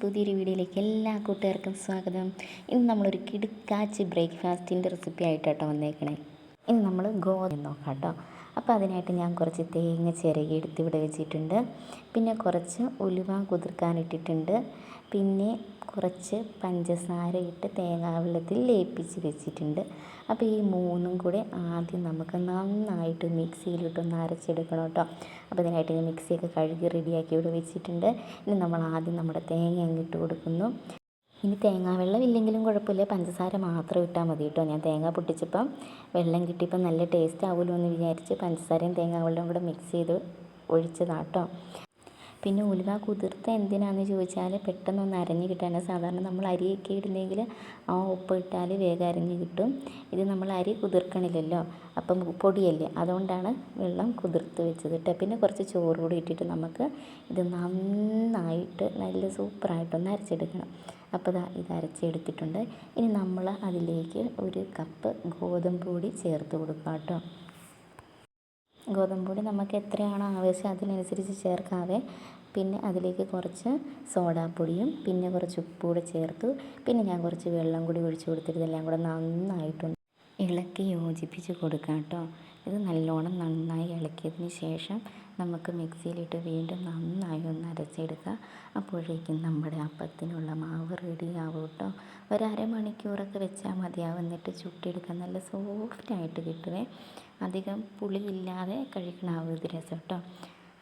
പുതിയൊരു വീഡിയോയിലേക്ക് എല്ലാ കൂട്ടുകാർക്കും സ്വാഗതം. ഇന്ന് നമ്മളൊരു കിടുക്കാച്ച് ബ്രേക്ക്ഫാസ്റ്റിന്റെ റെസിപ്പി ആയിട്ടാട്ടോ വന്നേക്കണേ. ഇന്ന് നമ്മൾ ഗോതമ്പ് നോക്കാം കേട്ടോ അപ്പോൾ അതിനായിട്ട് ഞാൻ കുറച്ച് തേങ്ങ ചിരകി എടുത്ത് ഇവിടെ വെച്ചിട്ടുണ്ട്. പിന്നെ കുറച്ച് ഉലുവ കുതിർക്കാനിട്ടിട്ടുണ്ട് പിന്നെ കുറച്ച് പഞ്ചസാര ഇട്ട് തേങ്ങാവെള്ളത്തിൽ ലയിപ്പിച്ച് വെച്ചിട്ടുണ്ട്. അപ്പോൾ ഈ മൂന്നും കൂടെ ആദ്യം നമുക്ക് നന്നായിട്ട് മിക്സിയിലിട്ടൊന്ന് അരച്ചെടുക്കണം കേട്ടോ. അപ്പോൾ ഇതിനായിട്ട് ഞാൻ മിക്സിയൊക്കെ കഴുകി റെഡിയാക്കി ഇവിടെ വെച്ചിട്ടുണ്ട്. ഇനി നമ്മൾ ആദ്യം നമ്മുടെ തേങ്ങ അങ്ങിട്ട് കൊടുക്കുന്നു. ഇനി തേങ്ങാ വെള്ളം ഇല്ലെങ്കിലും കുഴപ്പമില്ല. പഞ്ചസാര മാത്രം ഇട്ടാൽ മതി കേട്ടോ. ഞാൻ തേങ്ങ പൊട്ടിച്ചപ്പം വെള്ളം കിട്ടിയപ്പോൾ നല്ല ടേസ്റ്റ് ആവുമല്ലോ എന്ന് വിചാരിച്ച് പഞ്ചസാരയും തേങ്ങാ വെള്ളവും കൂടെ മിക്സ് ചെയ്ത് ഒഴിച്ചതാട്ടോ പിന്നെ ഉലുവ കുതിർത്ത എന്തിനാണെന്ന് ചോദിച്ചാൽ പെട്ടെന്നൊന്ന് അരഞ്ഞ് കിട്ടാനാണ് സാധാരണ നമ്മൾ അരിയൊക്കെ ഇടുന്നെങ്കിൽ ആ ഉപ്പ് ഇട്ടാൽ വേഗം അരഞ്ഞ് കിട്ടും. ഇത് നമ്മൾ അരി കുതിർക്കണില്ലല്ലോ. അപ്പം പൊടിയല്ലേ. അതുകൊണ്ടാണ് വെള്ളം കുതിർത്ത് വെച്ചത് കേട്ടോ പിന്നെ കുറച്ച് ചോറ് കൂടി ഇട്ടിട്ട് നമുക്ക് ഇത് നന്നായിട്ട് നല്ല സൂപ്പറായിട്ടൊന്ന് അരച്ചെടുക്കണം. അപ്പോൾ ദാ ഇത് അരച്ചെടുത്തിട്ടുണ്ട്. ഇനി നമ്മൾ അതിലേക്ക് ഒരു കപ്പ് ഗോതമ്പ് പൊടി ചേർത്ത് കൊടുക്കാം കേട്ടോ ഗോതമ്പ് പൊടി നമുക്ക് എത്രയാണോ ആവശ്യം അതിനനുസരിച്ച് ചേർക്കാതെ പിന്നെ അതിലേക്ക് കുറച്ച് സോഡാപ്പൊടിയും പിന്നെ കുറച്ച് ഉപ്പ് കൂടെ ചേർത്തു. പിന്നെ ഞാൻ കുറച്ച് വെള്ളം കൂടി ഒഴിച്ച് കൊടുത്തിട്ട് ഇതെല്ലാം കൂടെ നന്നായിട്ടുണ്ട് ഇളക്കി യോജിപ്പിച്ച് കൊടുക്കാം കേട്ടോ. ഇത് നല്ലോണം നന്നായി ഇളക്കിയതിന് ശേഷം നമുക്ക് മിക്സിയിലിട്ട് വീണ്ടും നന്നായി ഒന്ന് അരച്ചെടുക്കുക അപ്പോഴേക്കും നമ്മുടെ അപ്പത്തിനുള്ള മാവ് റെഡിയാവും കേട്ടോ ഒരു അരമണിക്കൂറൊക്കെ വെച്ചാൽ മതിയാവും. എന്നിട്ട് ചുട്ടെടുക്കാൻ നല്ല സോഫ്റ്റായിട്ട് കിട്ടുവേ. അധികം പുളിയില്ലാതെ കഴിക്കണാവും ഇത് രസം കേട്ടോ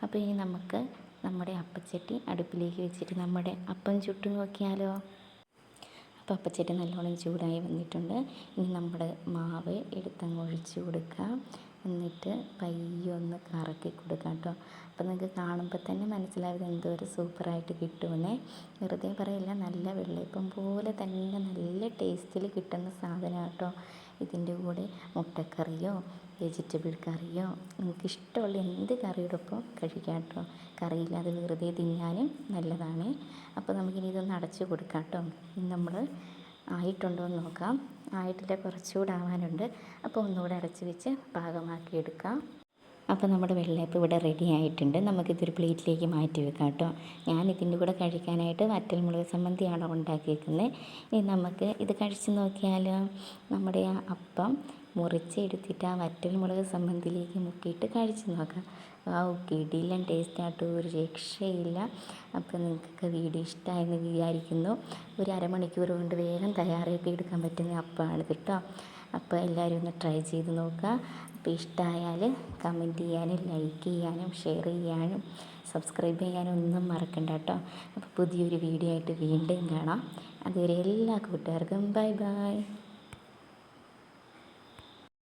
അപ്പോൾ ഇനി നമുക്ക് നമ്മുടെ അപ്പച്ചട്ടി അടുപ്പിലേക്ക് വെച്ചിട്ട് നമ്മുടെ അപ്പം ചുട്ടു നോക്കിയാലോ? അപ്പോൾ അപ്പച്ചട്ടി നല്ലോണം ചൂടായി വന്നിട്ടുണ്ട്. ഇനി നമ്മുടെ മാവ് എടുത്തങ്ങ് ഒഴിച്ചു കൊടുക്കാം. എന്നിട്ട് പയ്യെ ഒന്ന് കറക്കി കൊടുക്കാം കേട്ടോ. അപ്പോൾ നിങ്ങൾക്ക് കാണുമ്പോൾ തന്നെ മനസ്സിലാവും എന്തോരം സൂപ്പറായിട്ട് കിട്ടുമെന്നേ. വെറുതെ പറയില്ല നല്ല വെള്ളയപ്പം പോലെ തന്നെ നല്ല ടേസ്റ്റിൽ കിട്ടുന്ന സാധനം കേട്ടോ. ഇതിന്റെ കൂടെ മുട്ടക്കറിയോ വെജിറ്റബിൾ കറിയോ നിങ്ങൾക്ക് ഇഷ്ടമുള്ള എന്ത് കറിയോടൊപ്പം കഴിക്കാം കേട്ടോ. കറിയില്ലാതെ വെറുതെ തിന്നാനും നല്ലതാണ്. അപ്പോൾ നമുക്കിനി ഇതൊന്ന് അടച്ച് കൊടുക്കാം കേട്ടോ. നമ്മൾ ആയിട്ടുണ്ടോ എന്ന് നോക്കാം. ആയിട്ടില്ല കുറച്ചുകൂടെ ആവാനുണ്ട് അപ്പോൾ ഒന്നുകൂടെ അടച്ച് വെച്ച് പാകമാക്കി എടുക്കാം. അപ്പോൾ നമ്മുടെ വെള്ളയപ്പം ഇവിടെ റെഡി ആയിട്ടുണ്ട്. നമുക്കിതൊരു പ്ലേറ്റിലേക്ക് മാറ്റി വെക്കാം കേട്ടോ. ഞാൻ ഇതിന്റെ കൂടെ കഴിക്കാനായിട്ട് വറ്റൽമുളക് സംബന്ധിയാണ് ഉണ്ടാക്കിയേക്കുന്നത്. ഇനി നമുക്ക് ഇത് കഴിച്ച് നോക്കിയാൽ നമ്മുടെ അപ്പം മുറിച്ചെടുത്തിട്ട് ആ വറ്റൽമുളക് സംബന്ധിയിലേക്ക് മുക്കിയിട്ട് കഴിച്ച് നോക്കാം. ആ കിടിലൻ ടേസ്റ്റ് ആട്ടോ ഒരു രക്ഷയില്ല. അപ്പോൾ നിങ്ങൾക്കൊക്കെ വീഡിയോ ഇഷ്ടമായെന്ന് വിചാരിക്കുന്നു. ഒരു അരമണിക്കൂർ കൊണ്ട് വേഗം തയ്യാറാക്കി എടുക്കാൻ പറ്റുന്ന അപ്പമാണ് കേട്ടോ. അപ്പോൾ എല്ലാവരും ഒന്ന് ട്രൈ ചെയ്ത് നോക്കുക. അപ്പോൾ ഇഷ്ടമായാൽ കമന്റ് ചെയ്യാനും ലൈക്ക് ചെയ്യാനും ഷെയർ ചെയ്യാനും സബ്സ്ക്രൈബ് ചെയ്യാനും ഒന്നും മറക്കണ്ട കേട്ടോ. അപ്പോൾ പുതിയൊരു വീഡിയോ ആയിട്ട് വീണ്ടും കാണാം. അതുവരെ എല്ലാ കൂട്ടുകാർക്കും ബൈ ബൈ.